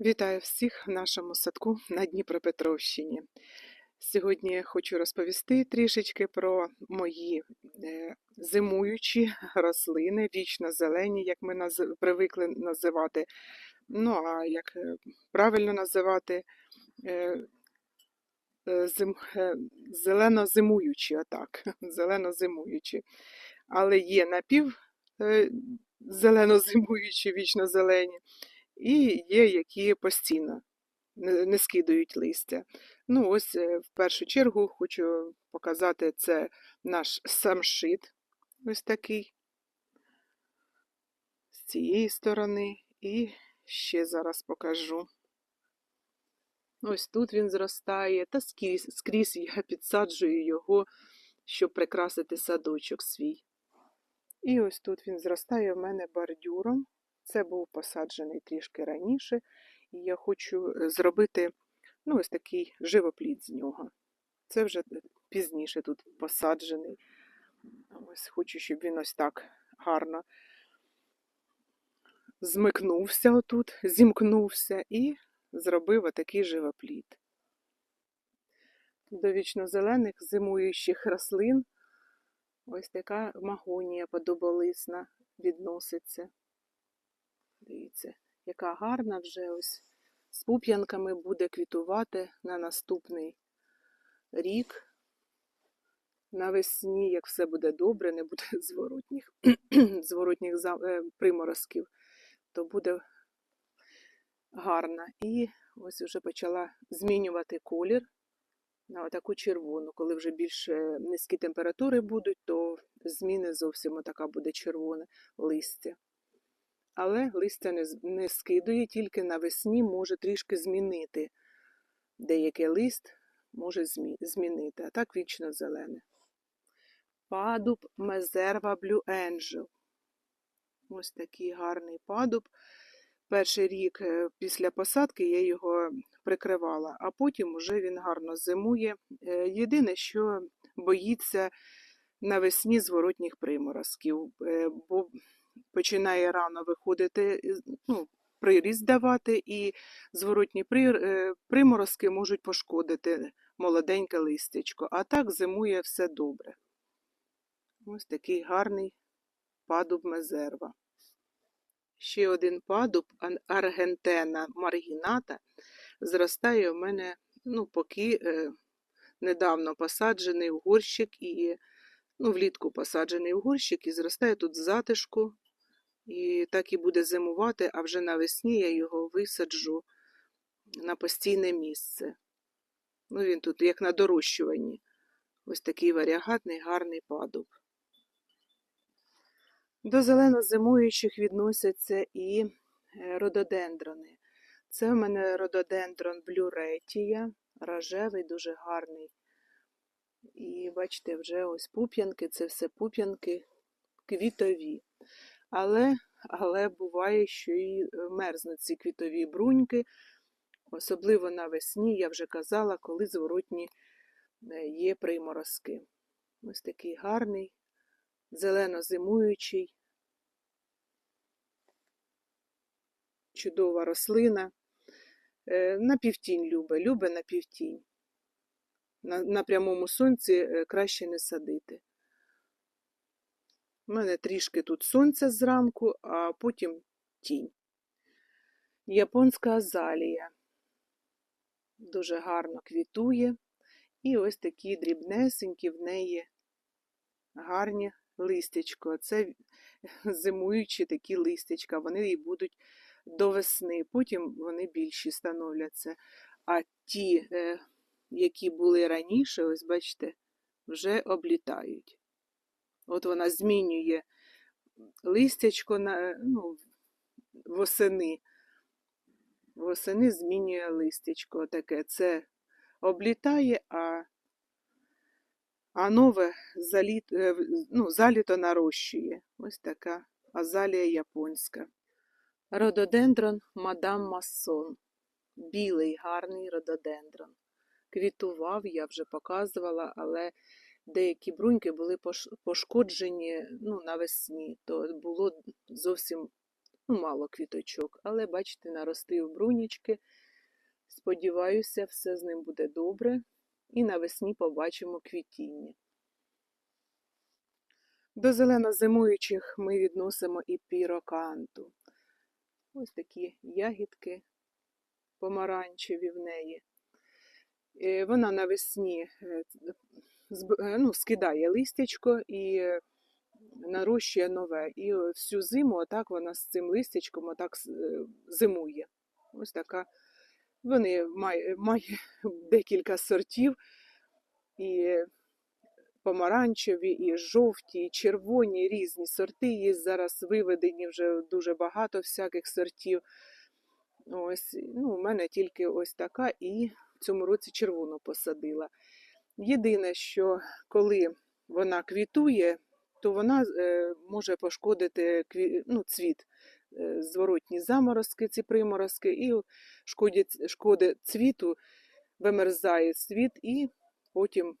Вітаю всіх в нашому садку на Дніпропетровщині. Сьогодні хочу розповісти трішечки про мої е, зимуючі рослини, вічно зелені, як ми привикли називати. Ну, а як е, правильно називати е, зим... е, зелено-зимуючі, отак, зелено-зимуючі. Але є напів е, зелено-зимуючі, вічно зелені. І є, які постійно не скидають листя. Ну, ось е, в першу чергу хочу показати це наш самшит, ось такий, з цієї сторони, і ще зараз покажу. Ось тут він зростає, та скрізь, скрізь я підсаджую його, щоб прикрасити садочок свій. І ось тут він зростає в мене бордюром. Це був посаджений трішки раніше, і я хочу е, зробити ну, ось такий живоплід з нього. Це вже пізніше тут посаджений. Ось Хочу, щоб він ось так гарно змикнувся отут, зімкнувся і зробив отакий живоплід. До вічно-зелених зимуючих рослин ось така магонія подоболисна відноситься. Дивіться, яка гарна вже ось з пуп'янками буде квітувати на наступний рік. Навесні, як все буде добре, не буде зворотніх, зворотніх е, приморозків, то буде гарна. І ось вже почала змінювати колір на таку червону. Коли вже більш низькі температури будуть, то зміни зовсім така буде червоне листя але листя не, не скидує, тільки навесні може трішки змінити. Деякий лист може змінити, а так вічно зелене. Падуб Мезерва Blue Angel. Ось такий гарний падуб. Перший рік е, після посадки я його прикривала, а потім вже він гарно зимує. Е, єдине, що боїться навесні зворотніх приморозків, е, бо починає рано виходити, ну, приріст давати, і зворотні е, приморозки можуть пошкодити молоденьке листячко. А так зимує все добре. Ось такий гарний падуб мезерва. Ще один падуб аргентена маргіната зростає у мене, ну, поки е, недавно посаджений в горщик і ну, влітку посаджений в горщик і зростає тут в затишку. І так і буде зимувати, а вже навесні я його висаджу на постійне місце. Ну, він тут, як на дорощуванні. Ось такий варіагатний гарний падуб. До зелено-зимуючих відносяться і е, рододендрони. Це в мене рододендрон блюретія, рожевий, дуже гарний. І бачите, вже ось пуп'янки, це все пуп'янки квітові. Але але буває, що і е, мерзнуть ці квітові бруньки, особливо навесні, я вже казала, коли зворотні е, є приморозки. Ось такий гарний, зелено-зимуючий, чудова рослина. Е, на півтінь любе, любе на півтінь. На, на прямому сонці краще не садити. У мене трішки тут сонця зранку, а потім тінь. Японська азалія. Дуже гарно квітує. І ось такі дрібнесенькі в неї гарні листячко. Це зимуючі такі листячка, вони і будуть до весни, потім вони більші становляться. А ті, е, які були раніше, ось бачите, вже облітають. От вона змінює листячко на, ну, восени. Восени змінює листячко таке. Це облітає, а а нове заліт, е, ну, заліто нарощує. Ось така азалія японська. Рододендрон мадам Массон. Білий гарний рододендрон. Квітував, я вже показувала, але деякі бруньки були пошкоджені ну, навесні, то було зовсім ну, мало квіточок, але бачите, наростив брунічки. Сподіваюся, все з ним буде добре. І навесні побачимо квітіння. До зеленозимуючих ми відносимо і піроканту. Ось такі ягідки помаранчеві в неї. Е, Вона навесні е, ну, скидає листячко і е, нарощує нове. І е, всю зиму отак вона з цим листячком отак е, зимує. Ось така. Вони має, має декілька сортів. І помаранчеві, і жовті, і червоні, різні сорти. Є зараз виведені вже дуже багато всяких сортів. Ось, ну, у мене тільки ось така, і в цьому році червону посадила. Єдине, що коли вона квітує, то вона е, може пошкодити ну, цвіт, е, зворотні заморозки, ці приморозки, і шкодять, шкоди цвіту, вимерзає цвіт, і потім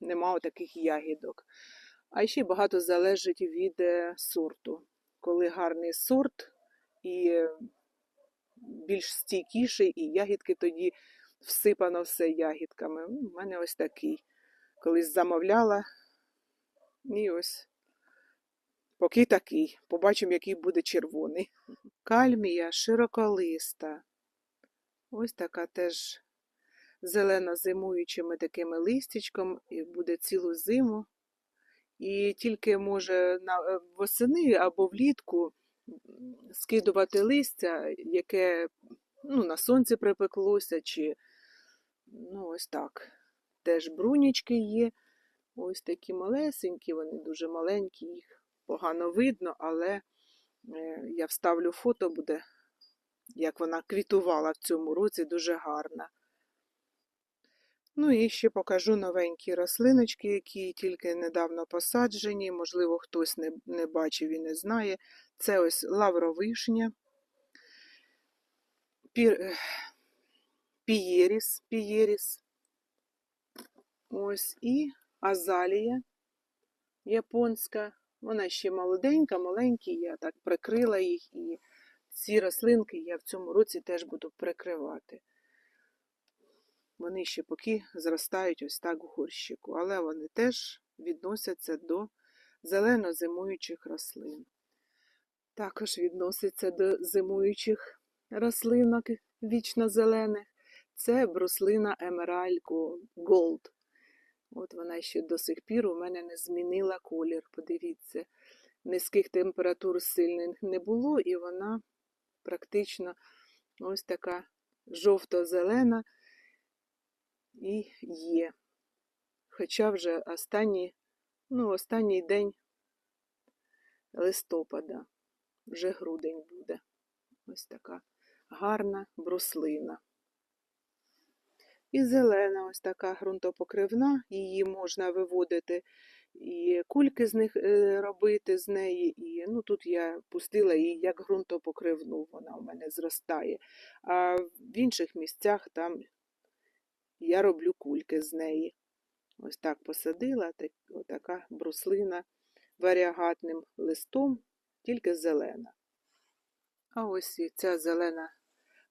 нема таких ягідок. А ще багато залежить від е, сорту. Коли гарний сорт і більш стійкіший, і ягідки тоді всипано все ягідками. У мене ось такий. Колись замовляла. І ось поки такий. Побачимо, який буде червоний. Кальмія широколиста. Ось така теж зелено-зимуючими такими листячком, і буде цілу зиму. І тільки може на е, восени або влітку скидувати листя, яке ну, на сонці припеклося, чи ну, ось так. Теж брунічки є. Ось такі малесенькі, вони дуже маленькі, їх погано видно, але е, я вставлю фото, буде, як вона квітувала в цьому році, дуже гарна. Ну і ще покажу новенькі рослиночки, які тільки недавно посаджені. Можливо, хтось не, не бачив і не знає. Це ось лавровишня, пір, пієріс, пієріс. Ось і азалія японська. Вона ще молоденька, маленькі, я так прикрила їх, і ці рослинки я в цьому році теж буду прикривати. Вони ще поки зростають ось так в горщику, але вони теж відносяться до зелено-зимуючих рослин. Також відноситься до зимуючих рослинок вічно-зелених. Це бруслина Emerald Gold. От вона ще до сих пір у мене не змінила колір. Подивіться, низьких температур сильних не було, і вона практично ось така жовто-зелена і є. Хоча вже останній, ну, останній день листопада, вже грудень буде. Ось така гарна бруслина. І зелена ось така ґрунтопокривна, її можна виводити, і кульки з них е, робити з неї. І, ну, тут я пустила її як ґрунтопокривну, вона у мене зростає. А в інших місцях там я роблю кульки з неї. Ось так посадила, так, отака бруслина варіагатним листом, тільки зелена. А ось і ця зелена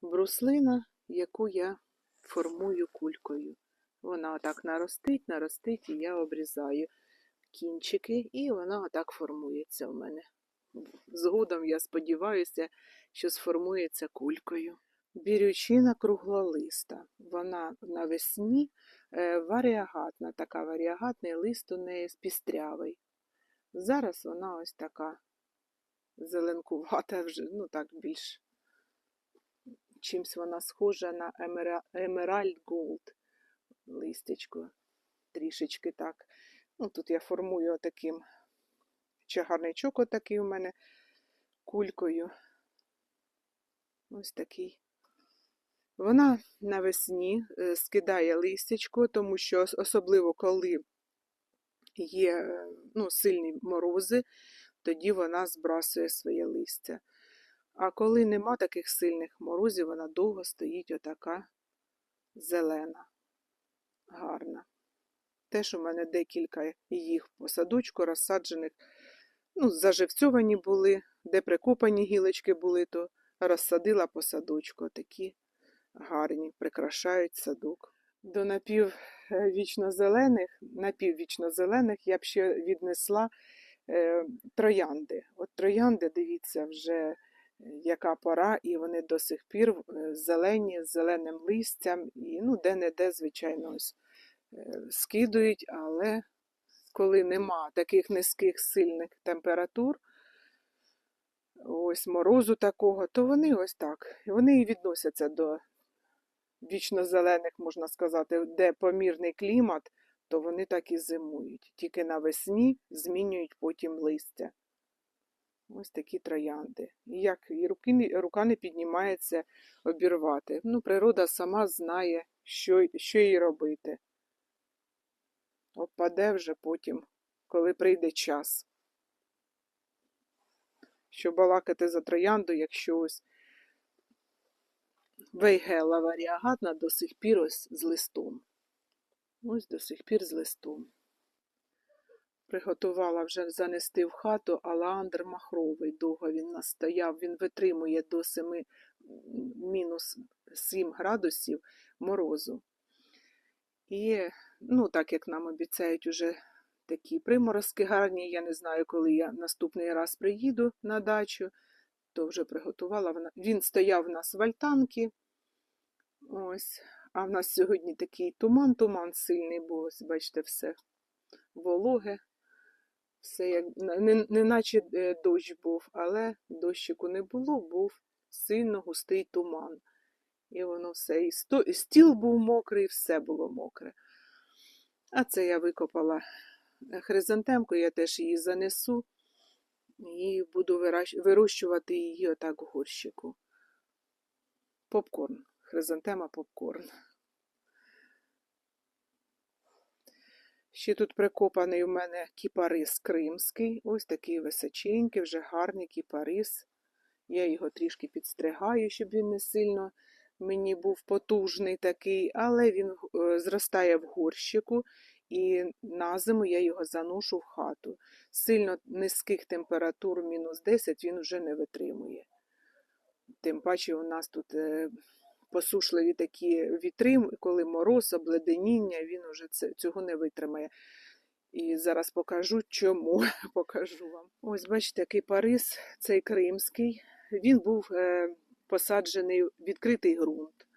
бруслина, яку я формую кулькою. Вона отак наростить, наростить, і я обрізаю кінчики, і вона отак формується у мене. Згодом я сподіваюся, що сформується кулькою. Бірючина круглолиста. Вона навесні е, варіагатна, така варіагатний лист у неї спістрявий. Зараз вона ось така зеленкувата, вже, ну так більш чимсь вона схожа на Emerald Gold листячко. Трішечки так. Ну, тут я формую таким чагарничок отакий у мене кулькою. Ось такий. Вона навесні е, скидає листячко, тому що особливо коли є е, ну, сильні морози, тоді вона збрасує своє листя. А коли нема таких сильних морозів, вона довго стоїть отака зелена, гарна. Теж у мене декілька їх по садочку розсаджених, ну, заживцьовані були, де прикопані гілочки були, то розсадила по садочку. Такі гарні, прикрашають садок. До напіввічнозелених, напіввічнозелених я б ще віднесла е, троянди. От троянди, дивіться, вже е, яка пора, і вони до сих пір е, зелені, з зеленим листям, і ну, де-не-де, звичайно, е, скидують, але коли нема таких низьких сильних температур, ось морозу такого, то вони ось так. Вони і відносяться до вічно-зелених, можна сказати, де помірний клімат, то вони так і зимують. Тільки навесні змінюють потім листя. Ось такі троянди. Як і руки, рука не піднімається обірвати. Ну, природа сама знає, що, що їй робити. Опаде вже потім, коли прийде час. Що балакати за троянду, якщо ось Вейгела варіагатна до сих пір ось з листом. Ось до сих пір з листом. Приготувала вже занести в хату аландр махровий. Довго він настояв. Він витримує до 7, мінус 7 градусів морозу. І, ну, так як нам обіцяють уже такі приморозки гарні, я не знаю, коли я наступний раз приїду на дачу, то вже приготувала. Він стояв у нас в альтанці. Ось. А в нас сьогодні такий туман, туман сильний був. Ось, бачите, все вологе. Все як не, не наче е, дощ був, але дощику не було, був сильно густий туман. І воно все, і, стіл був мокрий, і все було мокре. А це я викопала е, хризантемку, я теж її занесу і буду вирощувати її отак у горщику. Попкорн. Хризантема попкорн. Ще тут прикопаний у мене кіпарис кримський. Ось такий височенький, вже гарний кіпарис. Я його трішки підстригаю, щоб він не сильно мені був потужний такий, але він е, зростає в горщику, і на зиму я його заношу в хату. Сильно низьких температур, мінус 10, він вже не витримує. Тим паче у нас тут е, посушливі такі вітри, коли мороз, обледеніння, він уже цього не витримає. І зараз покажу, чому покажу вам. Ось бачите, який парис, цей кримський. Він був е, посаджений в відкритий ґрунт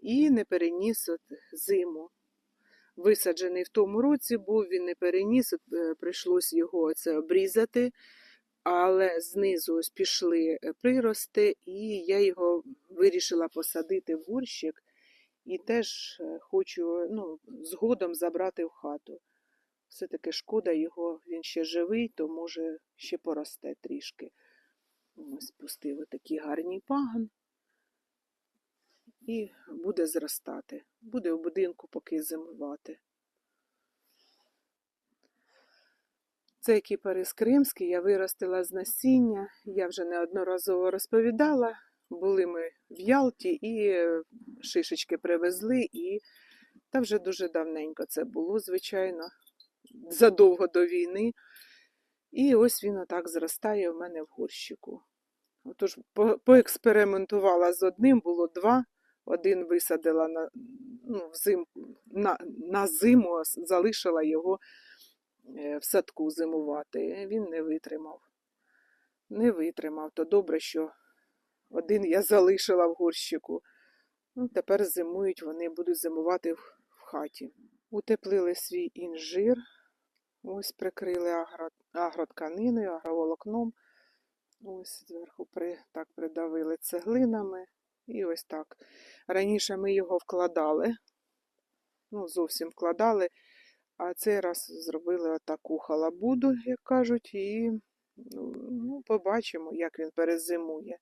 і не переніс от зиму. Висаджений в тому році був, він не переніс, е, прийшлось його це обрізати, але знизу ось пішли е, прирости, і я його вирішила посадити в горщик і теж е, хочу ну, згодом забрати в хату. Все-таки шкода його, він ще живий, то може ще поросте трішки. Ось пустив такий гарний паган і буде зростати. Буде в будинку поки зимувати. Цей кіпарис кримський я виростила з насіння. Я вже неодноразово розповідала. Були ми в Ялті і шишечки привезли, і та вже дуже давненько це було, звичайно, задовго до війни. І ось він отак зростає в мене в горщику. Отож, по- поекспериментувала з одним, було два. Один висадила на, ну, взимку, на, на зиму, залишила його в садку зимувати. Він не витримав. Не витримав. То добре, що один я залишила в горщику. Ну, тепер зимують, вони будуть зимувати в, в хаті. Утеплили свій інжир. Ось прикрили агро, агротканиною, агроволокном. Ось зверху при, так придавили цеглинами. І ось так. Раніше ми його вкладали, ну, зовсім вкладали, а цей раз зробили отаку халабуду, як кажуть, і ну, побачимо, як він перезимує.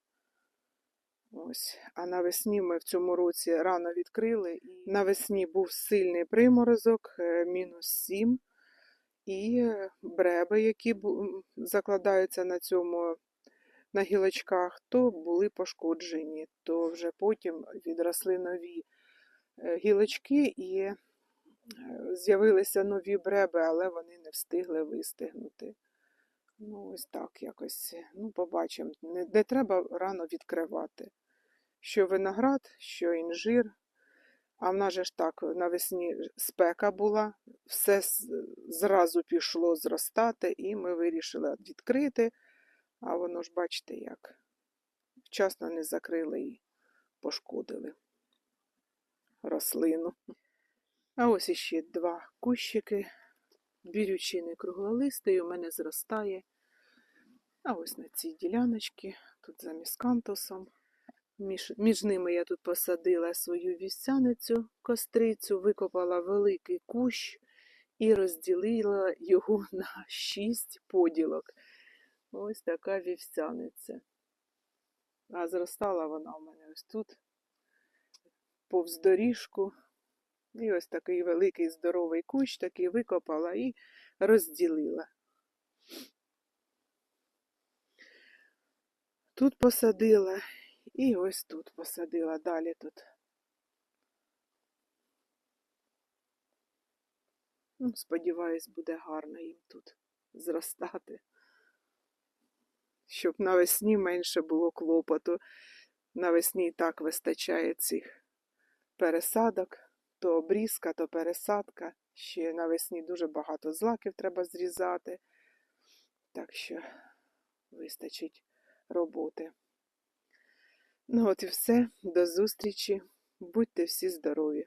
Ось. А навесні ми в цьому році рано відкрили. Навесні був сильний приморозок, е, мінус 7. І е, бреби, які закладаються на цьому на гілочках, то були пошкоджені, то вже потім відросли нові е, гілочки і з'явилися нові бреби, але вони не встигли вистигнути. Ну, ось так якось. Ну, побачимо. Не, не треба рано відкривати. Що виноград, що інжир. А в нас же ж так навесні спека була, все зразу пішло зростати, і ми вирішили відкрити. А воно ж, бачите, як вчасно не закрили і пошкодили рослину. А ось іще два кущики. Бірючини круглолистий у мене зростає. А ось на цій діляночці, тут за міскантусом. Між, між ними я тут посадила свою вівсяницю, кострицю, викопала великий кущ і розділила його на шість поділок. Ось така вівсяниця. А зростала вона у мене ось тут, повз доріжку. І ось такий великий здоровий кущ, такий викопала і розділила. Тут посадила і ось тут посадила. Далі тут. Ну, сподіваюсь, буде гарно їм тут зростати. Щоб навесні менше було клопоту. Навесні і так вистачає цих пересадок, то обрізка, то пересадка. Ще навесні дуже багато злаків треба зрізати. Так що вистачить роботи. Ну от і все. До зустрічі. Будьте всі здорові!